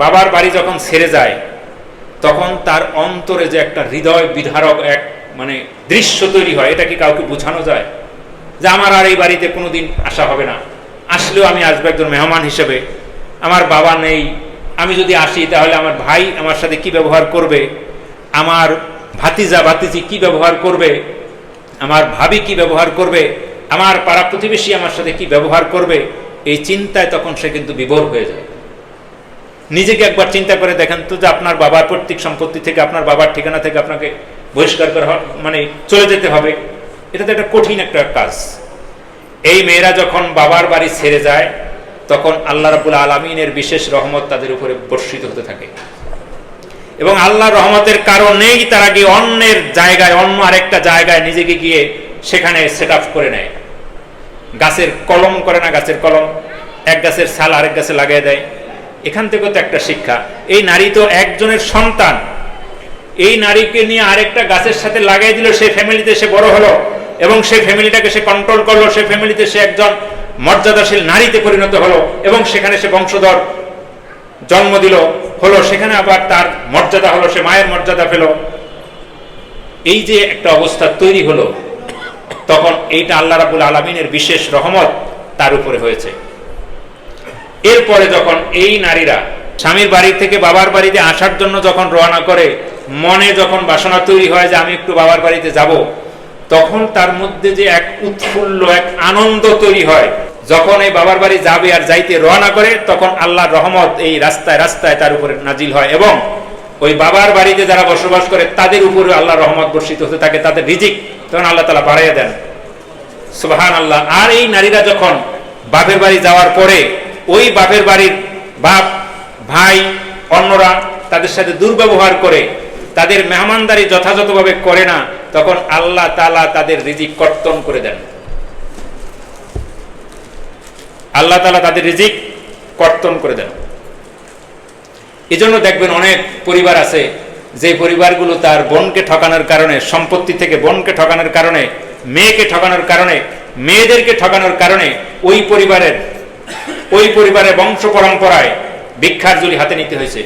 বাবার বাড়ি যখন ছেড়ে যায়, তখন তার অন্তরে যে একটা হৃদয় বিধারক এক মানে দৃশ্য তৈরি হয়, এটা কি কাউকে বোঝানো যায়? যে আমার আর এই বাড়িতে কোনোদিন আসা হবে না। আসলেও আমি আসব একজন মেহমান হিসেবে। আমার বাবা নেই। আমি যদি আসি, তাহলে আমার ভাই আমার সাথে কি ব্যবহার করবে? আমার ভাতিজা, ভাতিজি কি ব্যবহার করবে? আমার ভাবি কি ব্যবহার করবে? আমার পাড়া প্রতিবেশী আমার সাথে কি ব্যবহার করবে? এই চিন্তায় তখন সে কিন্তু বিভোর হয়ে যায়। নিজেকে একবার চিন্তা করে দেখেন তো যে আপনার বাবার পৈতৃক সম্পত্তি থেকে, আপনার বাবার ঠিকানা থেকে আপনাকে বহিষ্কার করা মানে চলে যেতে হবে। এটা তো একটা কঠিন একটা কাজ। এই মেয়েরা যখন বাবার বাড়ি ছেড়ে যায়, তখন আল্লাহ রাবুল আলমিনের বিশেষ রহমত তাদের উপরে বর্ষিত হতে থাকে। এবং আল্লাহ রহমতের কারণেই তারা গিয়ে অন্যের জায়গায়, অন্য আরেকটা জায়গায় নিজেকে গিয়ে সেখানে সেট করে নেয়। গাছের কলম করে না, গাছের কলম। এক গাছের ছাল আরেক গাছে লাগিয়ে দেয়। এখান থেকেও তো একটা শিক্ষা। এই নারী তো একজনের সন্তান। এই নারীকে নিয়ে আরেকটা গাছের সাথে লাগাই দিল, সেই ফ্যামিলিতে সে বড় হলো এবং সেই ফ্যামিলিটাকে সে কন্ট্রোল করল, সেই ফ্যামিলিতে সে একজন মর্যাদাশীল নারীতে পরিণত হলো এবং সেখানে সে বংশধর জন্ম দিল, হলো, সেখানে আবার তার মর্যাদা হলো, সে মায়ের মর্যাদা পেল। এই যে একটা অবস্থা তৈরি হলো, তখন এইটা আল্লাহ রাবুল আলমিনের বিশেষ রহমত তার উপরে হয়েছে। এরপরে যখন এই নারীরা স্বামীর বাড়ি থেকে বাবার বাড়িতে আসার জন্য যখন রওনা করে, মনে যখন বাসনা তৈরি হয় যে আমি একটু বাবার বাড়িতে যাব, তখন তার মধ্যে যে এক উৎফুল্ল, এক আনন্দ তৈরি হয়। যখন এই বাবার বাড়ি যাবে আর যাইতে রওনা করে, তখন আল্লাহর রহমত এই রাস্তায় রাস্তায় তার উপরে নাজিল হয় এবং ওই বাবার বাড়িতে যারা বসবাস করে, তাদের উপরে আল্লাহ রহমত বর্ষিত হতে থাকে, তাদের রিজিক তখন আল্লাহ তালা বাড়াইয়া দেন। সুবাহান আল্লাহ আর এই নারীরা যখন বাপের বাড়ি যাওয়ার পরে ওই বাপের বাড়ির বাপ, ভাই, অন্যরা তাদের সাথে দুর্ব্যবহার করে, তাদের মেহমানদারি যথাযথভাবে করে না, তখন আল্লাহ তালা তাদের রিজিক কর্তন করে দেন। আল্লাহ তালা তাদের রিজিক কর্তন করে দেন। এজন্য দেখবেন অনেক পরিবার আছে, যে পরিবারগুলো তার বোনকে ঠকানোর কারণে, সম্পত্তি থেকে বোনকে ঠকানোর কারণে, মেয়েকে ঠকানোর কারণে, মেয়েদেরকে ঠকানোর কারণে ওই পরিবারের ওই পরিবারের বংশ পরম্পরায় ভিক্ষার জুলি হাতে নিতে হয়েছে।